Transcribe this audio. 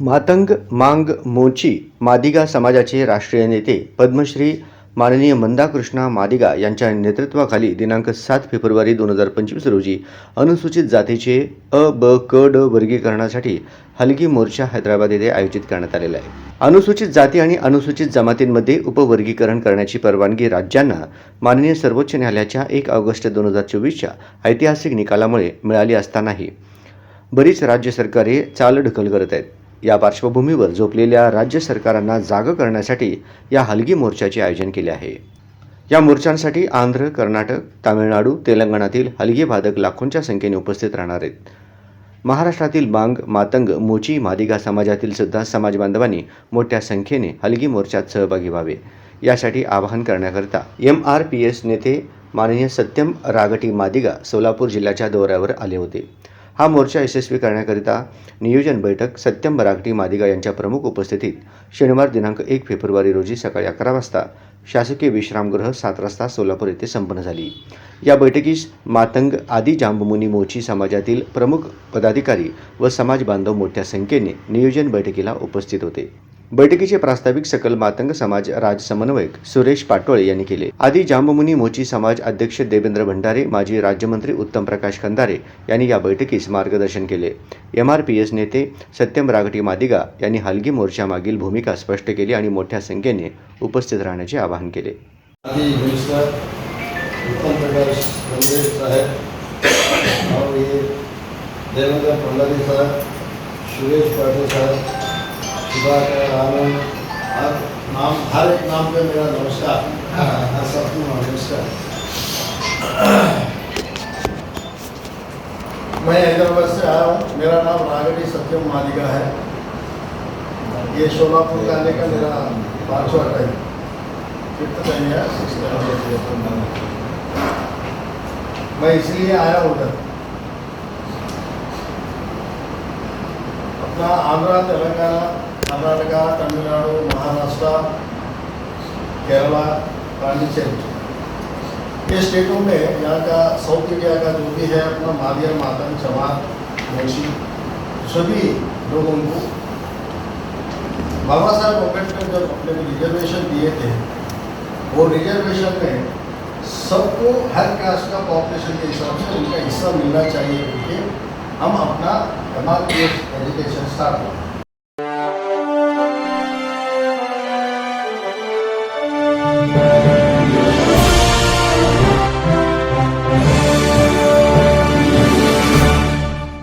मातंग मांग मोची मादिगा समाजाचे राष्ट्रीय नेते पद्मश्री माननीय मंदाकृष्णा मादिगा यांच्या नेतृत्वाखाली दिनांक सात फेब्रुवारी दोन हजार पंचवीस रोजी अनुसूचित जातीचे अ ब क ड वर्गीकरणासाठी हलगी मोर्चा हैदराबाद येथे आयोजित करण्यात आलेला आहे. अनुसूचित जाती आणि अनुसूचित जमातींमध्ये उपवर्गीकरण करण्याची परवानगी राज्यांना माननीय सर्वोच्च न्यायालयाच्या एक ऑगस्ट दोन हजार चोवीसच्या ऐतिहासिक निकालामुळे मिळाली असतानाही बरीच राज्य सरकारे चालढकल करत आहेत. या पार्श्वभूमीवर झोपलेल्या राज्य सरकारांना जागं करण्यासाठी या हलगी मोर्चाचे आयोजन केले आहे. या मोर्चांसाठी आंध्र कर्नाटक तामिळनाडू तेलंगणातील हलगी वादक लाखोंच्या संख्येने उपस्थित राहणार आहेत. महाराष्ट्रातील बांग मातंग मोची मादिगा समाजातील सुद्धा समाज बांधवांनी मोठ्या संख्येने हलगी मोर्चात सहभागी व्हावे. यासाठी आवाहन करण्याकरता एम आर पी एस नेते माननीय सत्यम रागटी मादिगा सोलापूर जिल्ह्याच्या दौऱ्यावर आले होते. हा मोर्चा यशस्वी करण्याकरिता नियोजन बैठक सत्यम बरागटी मादिगा यांच्या प्रमुख उपस्थितीत शनिवार दिनांक एक फेब्रुवारी रोजी सकाळी अकरा वाजता शासकीय विश्रामगृह सात रस्ता सोलापूर येथे संपन्न झाली. या बैठकीस मातंग आदी जांबमुनी मोची समाजातील प्रमुख पदाधिकारी व समाज बांधव मोठ्या संख्येने नियोजन बैठकीला उपस्थित होते. बैठकीचे प्रास्ताविक सकल मातंग समाज राज समन्वयक सुरेश पाटोळे यांनी केले. आदी जांबमुनी मोची समाज अध्यक्ष देवेंद्र भंडारे माजी राज्यमंत्री उत्तम प्रकाश खंदारे यांनी या बैठकीस मार्गदर्शन केले. एम आर पी एस नेते सत्यम रागटी मादिगा यांनी हलगी मोर्चामागील भूमिका स्पष्ट केली आणि मोठ्या संख्येने उपस्थित राहण्याचे आवाहन केले. देवेंद्र भंडारी साहब सुरेश पाटील साहब सुधाकर आनंद हर नाम, हर एक नाम पे मेरा नमस्कार। हर सबको नमस्कार। मैं हैदराबाद से आया हूँ। मेरा नाम रागड़ी सत्यम मालिका है। ये सोलापुर जाने का मेरा पाँचवा टाइम मैं इसलिए आया उधर। अपना आंध्रा तेलंगाना केरला, पांडिचेरी। ये स्टेटों में यहाँ का साउथ इंडिया का जो भी है, अपना मादिया, मातंग चमार मोची, सभी लोगों को बाबा साहब अंबेडकर जब अपने को रिजर्वेशन दिए थे, वो रिजर्वेशन में सबको हर कास्ट का पॉपुलेशन के हिसाब से उनका हिस्सा मिलना चाहिए, क्योंकि हम अपना तमाम एजुकेशन स्टार्ट करें